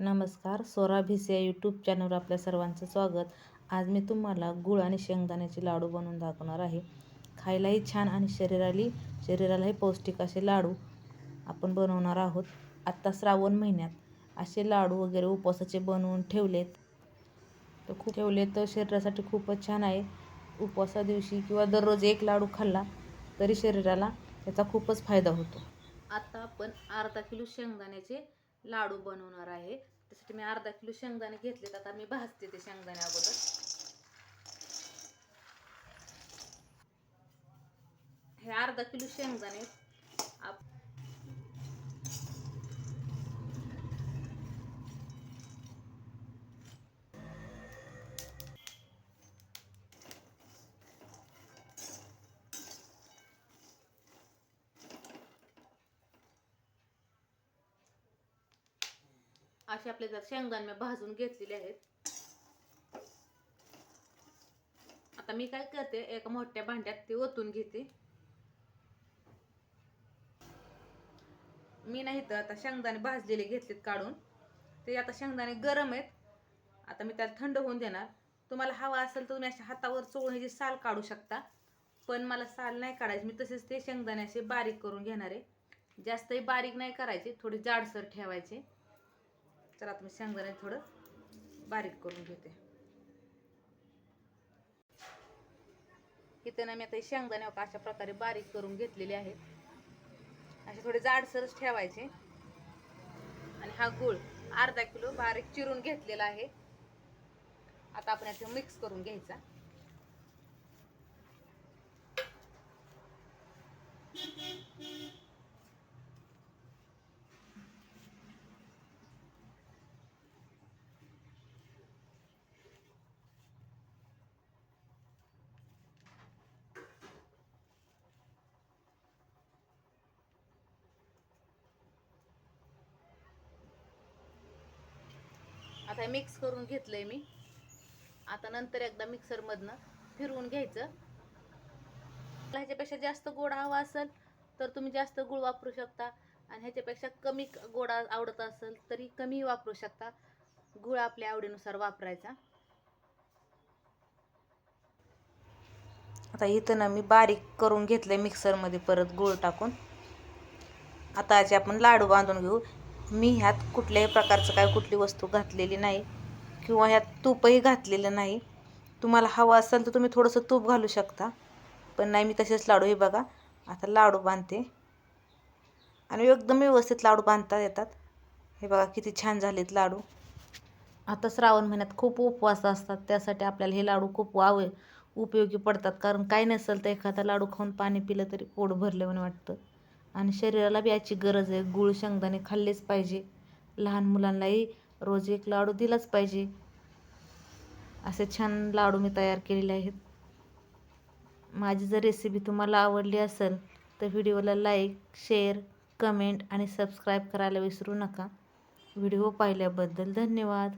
नमस्कार सोरा भिसे या यूट्यूब चॅनलवर आपल्या सर्वांचं स्वागत. आज मी तुम्हाला गुळ आणि शेंगदाण्याचे लाडू बनवून दाखवणार आहे. खायलाही छान आणि शरीराली शरीरालाही पौष्टिक असे लाडू आपण बनवणार आहोत. आत्ता श्रावण महिन्यात असे लाडू वगैरे उपवासाचे बनवून ठेवलेत. तर खूप ठेवले तर शरीरासाठी खूपच छान आहे. उपवासा दिवशी किंवा दररोज एक लाडू खाल्ला तरी शरीराला त्याचा खूपच फायदा होतो. आता आपण अर्धा किलो शेंगदाण्याचे लाडू बनवणार आहे. त्यासाठी मी अर्धा किलो शेंगदाणे घेतलेत. आता मी भाजते ते शेंगदाणे अगोदर. हे अर्धा किलो शेंगदाणे आप असे आपले जर शेंगदाणे मी भाजून घेतलेले आहेत. आता मी काय करते एका मोठ्या भांड्यात ते ओतून घेते. मी नाही तर आता शेंगदाणे भाजलेले घेतलेत काढून. ते आता शेंगदाणे गरम आहेत. आता मी त्याला थंड होऊन देणार. तुम्हाला हवा असेल तर तुम्ही अशा हातावर चोळून साल काढू शकता. पण मला साल नाही काढायची. मी तसेच ते शेंगदाणे असे बारीक करून घेणार आहे. जास्तही बारीक नाही करायचे थोडे जाडसर ठेवायचे. तर आता मी शेंगदाणे थोडं बारीक करून घेते. इथे ना मी आता शेंगदाणे अशा प्रकारे बारीक करून घेतलेले आहेत. असे थोडे जाडसरच ठेवायचे. आणि हा गूळ अर्धा किलो बारीक चिरून घेतलेला आहे. आता आपण याचं मिक्स करून घ्यायचा. आता हे मिक्स करून घेतलंय मी. आता नंतर एकदा मिक्सरमधनं फिरवून घ्यायचं. ह्याच्यापेक्षा जास्त गोड हवा असेल तर तुम्ही जास्त गुळ वापरू शकता. आणि ह्याच्यापेक्षा कमी गोडा आवडत असेल तरी कमी वापरू शकता. गुळ आपल्या आवडीनुसार वापरायचा. आता इथं ना मी बारीक करून घेतलंय मिक्सरमध्ये परत गुळ टाकून. आता याचे आपण लाडू बांधून घेऊ. मी ह्यात कुठल्याही प्रकारचं काय कुठली वस्तू घातलेली नाही किंवा ह्यात तूपही घातलेलं नाही. तुम्हाला हवं असेल तर तुम्ही थोडंसं तूप घालू शकता. पण नाही मी तसेच लाडू हे बघा आता लाडू बांधते. आणि एकदम व्यवस्थित लाडू बांधता येतात. हे बघा किती छान झालेत लाडू. आता श्रावण महिन्यात खूप उपवास असतात त्यासाठी आपल्याला हे लाडू खूप वावे उपयोगी पडतात. कारण काही नसेल तर एखादा लाडू खाऊन पाणी पिलं तरी पोट भरले म्हणून वाटतं. आणि शरीराला बी याची गरज आहे. गुळ शेंगदाणे खाल्लेच पाहिजे. लहान मुलांनाही रोज एक लाडू दिलाच पाहिजे. असे छान लाडू मी तयार केलेले आहेत. माझी जर रेसिपी तुम्हाला आवडली असेल तर व्हिडिओला लाईक शेअर कमेंट आणि सबस्क्राईब करायला विसरू नका. व्हिडिओ पाहिल्याबद्दल धन्यवाद.